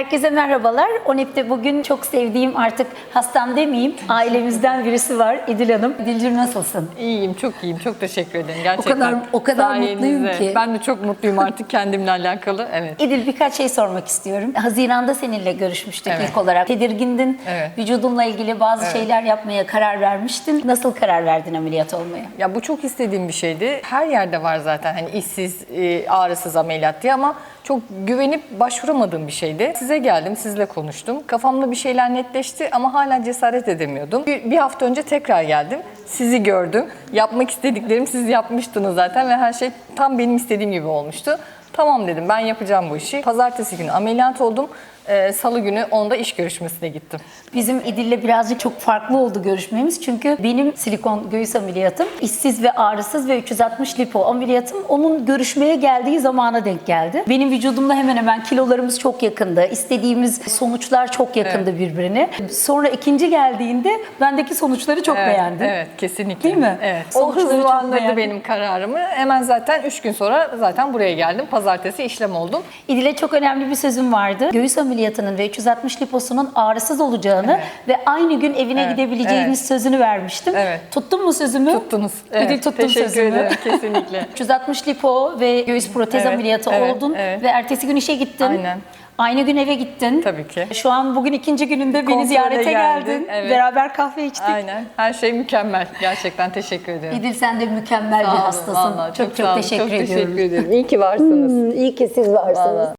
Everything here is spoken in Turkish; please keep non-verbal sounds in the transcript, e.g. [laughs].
Herkese merhabalar. ONEP'te bugün çok sevdiğim artık hastam demeyeyim. Ailemizden birisi var İdil Hanım. İdil'cim nasılsın? İyiyim, çok iyiyim. Çok teşekkür ederim. Gerçekten. kadar- o kadar mutluyum ki. Ben de çok mutluyum artık kendimle alakalı. Evet. İdil birkaç şey sormak istiyorum. Haziran'da seninle görüşmüştük Evet. ilk olarak. Tedirgindin. Evet. Vücudunla ilgili bazı Evet. şeyler yapmaya karar vermiştin. Nasıl karar verdin ameliyat olmaya? Ya bu çok istediğim bir şeydi. Her yerde var zaten hani işsiz, e, ağrısız ameliyat diye ama çok güvenip başvuramadığım bir şeydi. Size geldim, sizle konuştum. Kafamda bir şeyler netleşti ama hala cesaret edemiyordum. Bir, bir hafta önce tekrar geldim. Sizi gördüm. Yapmak istediklerim siz yapmıştınız zaten ve her şey tam benim istediğim gibi olmuştu. Tamam dedim ben yapacağım bu işi. Pazartesi günü ameliyat oldum. Ee, Salı günü onda iş görüşmesine gittim. Bizim İdil'le birazcık çok farklı oldu görüşmemiz. Çünkü benim silikon göğüs ameliyatım işsiz ve ağrısız ve 360 lipo ameliyatım onun görüşmeye geldiği zamana denk geldi. Benim vücudumla hemen hemen kilolarımız çok yakındı. İstediğimiz sonuçlar çok yakındı birbirine. Sonra ikinci geldiğinde bendeki sonuçları çok Evet, beğendim. Evet, kesinlikle. Değil mi? Evet. O hızlandırdı benim kararımı. Hemen zaten 3 gün sonra zaten buraya geldim. Pazartesi işlem oldum. İdil'e çok önemli bir sözüm vardı. Göğüs ameliyatının ve 360 liposunun ağrısız olacağını Evet. ve aynı gün evine Evet, gidebileceğiniz evet. sözünü vermiştim. Evet. Tuttun mu sözümü? Tuttunuz. İdil tuttun Teşekkür sözümü. ederim [laughs] kesinlikle. 360 lipo ve göğüs protez Evet, ameliyatı evet, oldun evet. ve ertesi gün işe gittin. Aynen. Aynı gün eve gittin. Tabii ki. Şu an bugün ikinci gününde beni Kontrole ziyarete geldi, geldin. evet. Beraber kahve içtik. Aynen. Her şey mükemmel. Gerçekten teşekkür ederim. İdil sen de mükemmel Sağ bir olun, hastasın. vallahi çok çok, sağ olun, teşekkür çok ediyorum. teşekkür ederim. İyi ki varsınız. İyi ki siz varsınız. Vallahi.